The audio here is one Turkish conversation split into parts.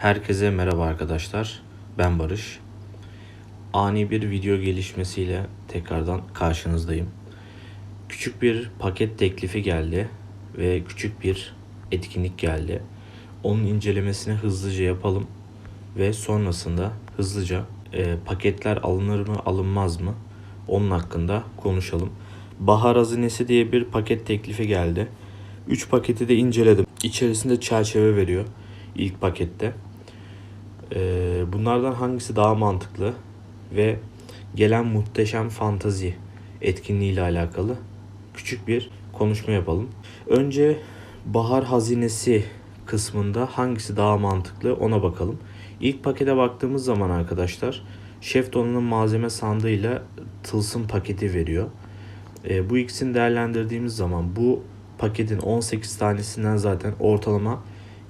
Herkese merhaba arkadaşlar. Ben Barış. Ani bir video gelişmesiyle tekrardan karşınızdayım. Küçük bir paket teklifi geldi ve küçük bir etkinlik geldi. Onun incelemesini hızlıca yapalım ve sonrasında hızlıca e, paketler alınır mı alınmaz mı onun hakkında konuşalım. Bahar hazinesi diye bir paket teklifi geldi. 3 paketi de inceledim. İçerisinde çerçeve veriyor ilk pakette. Ee, bunlardan hangisi daha mantıklı ve gelen muhteşem fantazi etkinliği ile alakalı küçük bir konuşma yapalım. Önce bahar hazinesi kısmında hangisi daha mantıklı ona bakalım. İlk pakete baktığımız zaman arkadaşlar Şef Donan'ın malzeme sandığıyla tılsım paketi veriyor. E, bu ikisini değerlendirdiğimiz zaman bu paketin 18 tanesinden zaten ortalama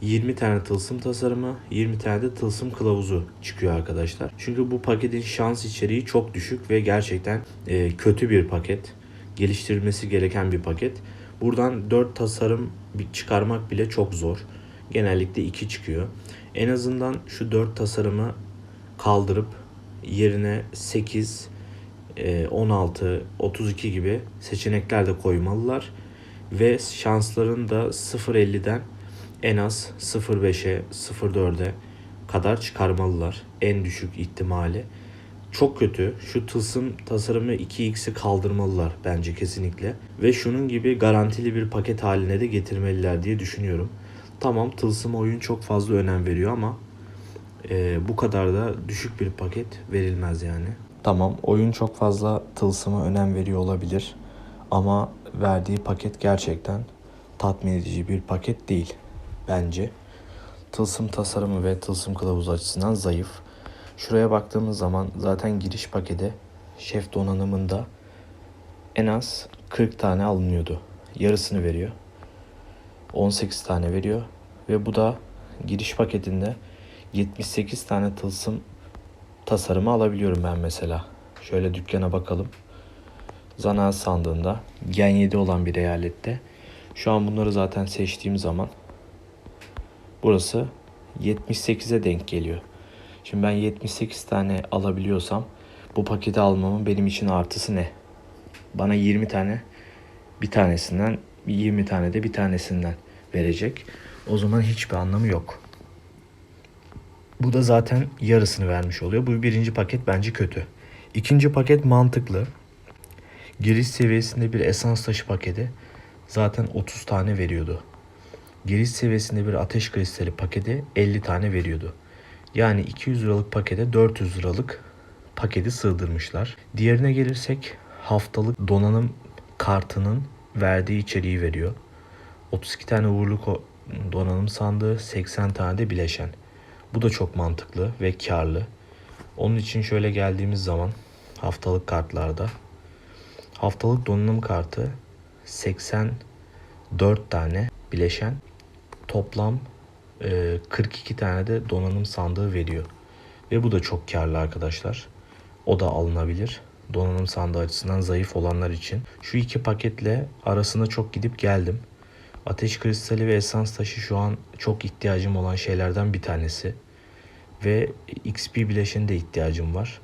20 tane tılsım tasarımı, 20 tane de tılsım kılavuzu çıkıyor arkadaşlar. Çünkü bu paketin şans içeriği çok düşük ve gerçekten e, kötü bir paket. Geliştirilmesi gereken bir paket. Buradan 4 tasarım çıkarmak bile çok zor. Genellikle 2 çıkıyor. En azından şu 4 tasarımı kaldırıp yerine 8, e, 16, 32 gibi seçenekler de koymalılar. Ve şansların da 0.50'den en az 0.5'e 0.4'e kadar çıkarmalılar. En düşük ihtimali. Çok kötü. Şu tılsım tasarımı 2x'i kaldırmalılar bence kesinlikle. Ve şunun gibi garantili bir paket haline de getirmeliler diye düşünüyorum. Tamam tılsım oyun çok fazla önem veriyor ama e, bu kadar da düşük bir paket verilmez yani. Tamam oyun çok fazla tılsıma önem veriyor olabilir. Ama verdiği paket gerçekten tatmin edici bir paket değil bence. Tılsım tasarımı ve tılsım kılavuzu açısından zayıf. Şuraya baktığımız zaman zaten giriş paketi şef donanımında en az 40 tane alınıyordu. Yarısını veriyor. 18 tane veriyor ve bu da giriş paketinde 78 tane tılsım tasarımı alabiliyorum ben mesela. Şöyle dükkana bakalım. Zanaat sandığında Gen 7 olan bir eyalette. Şu an bunları zaten seçtiğim zaman burası 78'e denk geliyor. Şimdi ben 78 tane alabiliyorsam bu paketi almamın benim için artısı ne? Bana 20 tane bir tanesinden 20 tane de bir tanesinden verecek. O zaman hiçbir anlamı yok. Bu da zaten yarısını vermiş oluyor. Bu birinci paket bence kötü. İkinci paket mantıklı. Giriş seviyesinde bir esans taşı paketi zaten 30 tane veriyordu. Giriş seviyesinde bir ateş kristali paketi 50 tane veriyordu. Yani 200 liralık pakete 400 liralık paketi sığdırmışlar. Diğerine gelirsek haftalık donanım kartının verdiği içeriği veriyor. 32 tane uğurluk donanım sandığı, 80 tane de bileşen. Bu da çok mantıklı ve karlı. Onun için şöyle geldiğimiz zaman haftalık kartlarda haftalık donanım kartı 84 tane bileşen toplam 42 tane de donanım sandığı veriyor. Ve bu da çok karlı arkadaşlar. O da alınabilir. Donanım sandığı açısından zayıf olanlar için. Şu iki paketle arasında çok gidip geldim. Ateş kristali ve esans taşı şu an çok ihtiyacım olan şeylerden bir tanesi. Ve XP bileşeni de ihtiyacım var.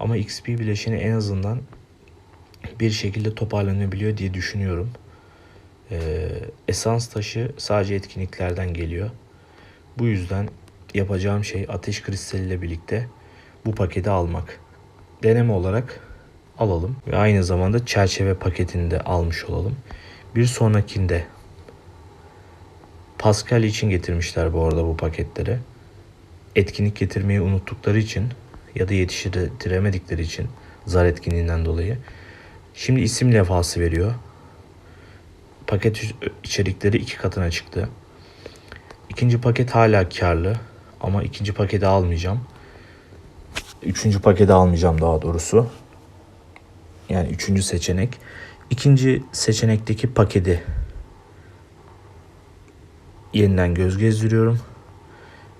Ama XP bileşeni en azından bir şekilde toparlanabiliyor diye düşünüyorum. Esans taşı sadece etkinliklerden geliyor. Bu yüzden yapacağım şey ateş kristaliyle birlikte bu paketi almak. Deneme olarak alalım ve aynı zamanda çerçeve paketini de almış olalım. Bir sonrakinde Pascal için getirmişler bu arada bu paketleri. Etkinlik getirmeyi unuttukları için ya da yetiştiremedikleri için zar etkinliğinden dolayı. Şimdi isim levhası veriyor. Paket içerikleri iki katına çıktı. İkinci paket hala karlı ama ikinci paketi almayacağım. Üçüncü paketi almayacağım daha doğrusu. Yani üçüncü seçenek. İkinci seçenekteki paketi yeniden göz gezdiriyorum.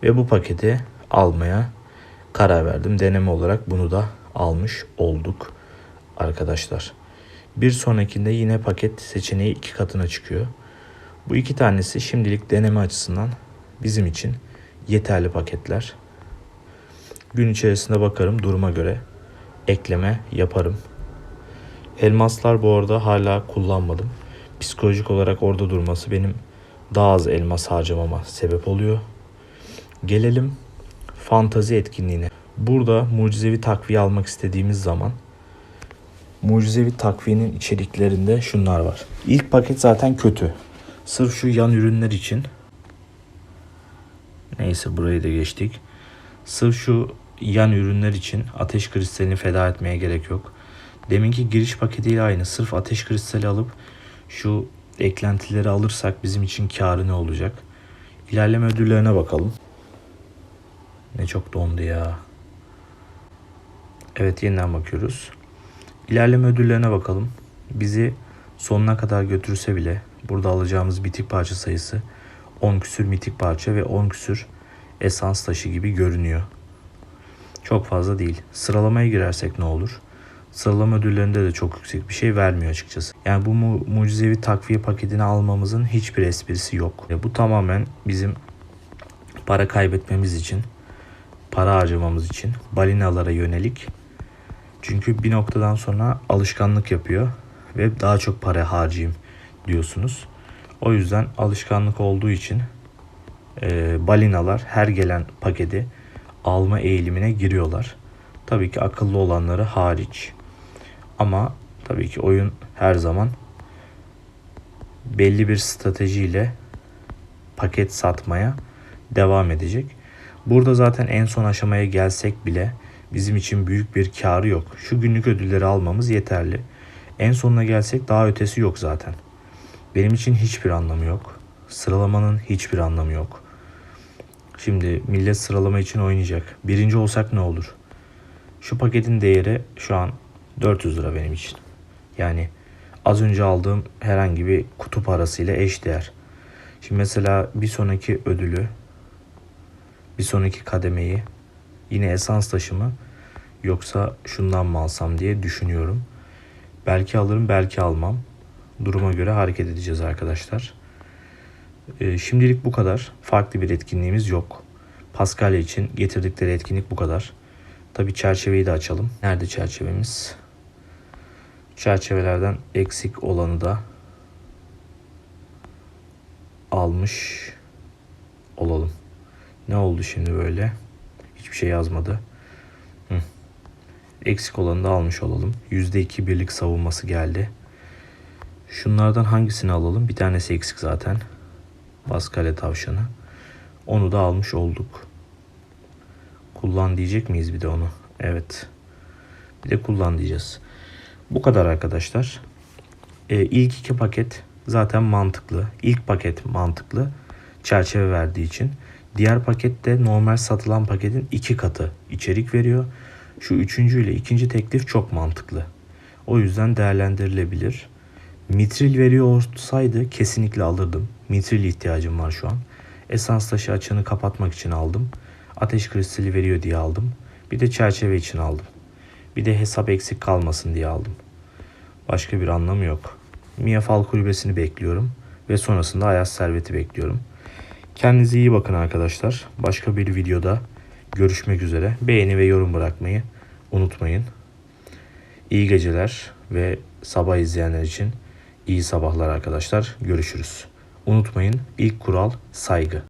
Ve bu paketi almaya karar verdim. Deneme olarak bunu da almış olduk arkadaşlar. Bir sonrakinde yine paket seçeneği iki katına çıkıyor. Bu iki tanesi şimdilik deneme açısından bizim için yeterli paketler. Gün içerisinde bakarım duruma göre ekleme yaparım. Elmaslar bu arada hala kullanmadım. Psikolojik olarak orada durması benim daha az elmas harcamama sebep oluyor. Gelelim fantazi etkinliğine. Burada mucizevi takviye almak istediğimiz zaman mucizevi takviyenin içeriklerinde şunlar var. İlk paket zaten kötü. Sırf şu yan ürünler için. Neyse burayı da geçtik. Sırf şu yan ürünler için ateş kristalini feda etmeye gerek yok. Deminki giriş paketiyle aynı. Sırf ateş kristali alıp şu eklentileri alırsak bizim için karı ne olacak? İlerleme ödüllerine bakalım. Ne çok dondu ya. Evet yeniden bakıyoruz. İlerleme ödüllerine bakalım. Bizi sonuna kadar götürse bile burada alacağımız bitik parça sayısı 10 küsür mitik parça ve 10 küsür esans taşı gibi görünüyor. Çok fazla değil. Sıralamaya girersek ne olur? Sıralama ödüllerinde de çok yüksek bir şey vermiyor açıkçası. Yani bu mu- mucizevi takviye paketini almamızın hiçbir esprisi yok. Bu tamamen bizim para kaybetmemiz için, para harcamamız için balinalara yönelik. Çünkü bir noktadan sonra alışkanlık yapıyor ve daha çok para harcayayım diyorsunuz. O yüzden alışkanlık olduğu için e, balinalar her gelen paketi alma eğilimine giriyorlar. Tabii ki akıllı olanları hariç. Ama tabii ki oyun her zaman belli bir stratejiyle paket satmaya devam edecek. Burada zaten en son aşamaya gelsek bile bizim için büyük bir karı yok. Şu günlük ödülleri almamız yeterli. En sonuna gelsek daha ötesi yok zaten. Benim için hiçbir anlamı yok. Sıralamanın hiçbir anlamı yok. Şimdi millet sıralama için oynayacak. Birinci olsak ne olur? Şu paketin değeri şu an 400 lira benim için. Yani az önce aldığım herhangi bir kutu parasıyla eş değer. Şimdi mesela bir sonraki ödülü, bir sonraki kademeyi yine esans taşı mı yoksa şundan mı alsam diye düşünüyorum. Belki alırım belki almam. Duruma göre hareket edeceğiz arkadaşlar. Ee, şimdilik bu kadar. Farklı bir etkinliğimiz yok. Paskalya için getirdikleri etkinlik bu kadar. Tabi çerçeveyi de açalım. Nerede çerçevemiz? Çerçevelerden eksik olanı da almış olalım. Ne oldu şimdi böyle? Hiçbir şey yazmadı. Hı. Eksik olanı da almış olalım. %2 birlik savunması geldi. Şunlardan hangisini alalım? Bir tanesi eksik zaten. Baskale tavşanı. Onu da almış olduk. Kullan diyecek miyiz bir de onu? Evet. Bir de kullan diyeceğiz. Bu kadar arkadaşlar. Ee, ilk iki paket zaten mantıklı. İlk paket mantıklı. Çerçeve verdiği için. Diğer paket de normal satılan paketin iki katı içerik veriyor. Şu üçüncü ile ikinci teklif çok mantıklı. O yüzden değerlendirilebilir. Mitril veriyor olsaydı kesinlikle alırdım. Mitril ihtiyacım var şu an. Esans taşı açığını kapatmak için aldım. Ateş kristali veriyor diye aldım. Bir de çerçeve için aldım. Bir de hesap eksik kalmasın diye aldım. Başka bir anlamı yok. Mia Fal kulübesini bekliyorum. Ve sonrasında Ayaz Servet'i bekliyorum. Kendinize iyi bakın arkadaşlar. Başka bir videoda görüşmek üzere. Beğeni ve yorum bırakmayı unutmayın. İyi geceler ve sabah izleyenler için iyi sabahlar arkadaşlar. Görüşürüz. Unutmayın ilk kural saygı.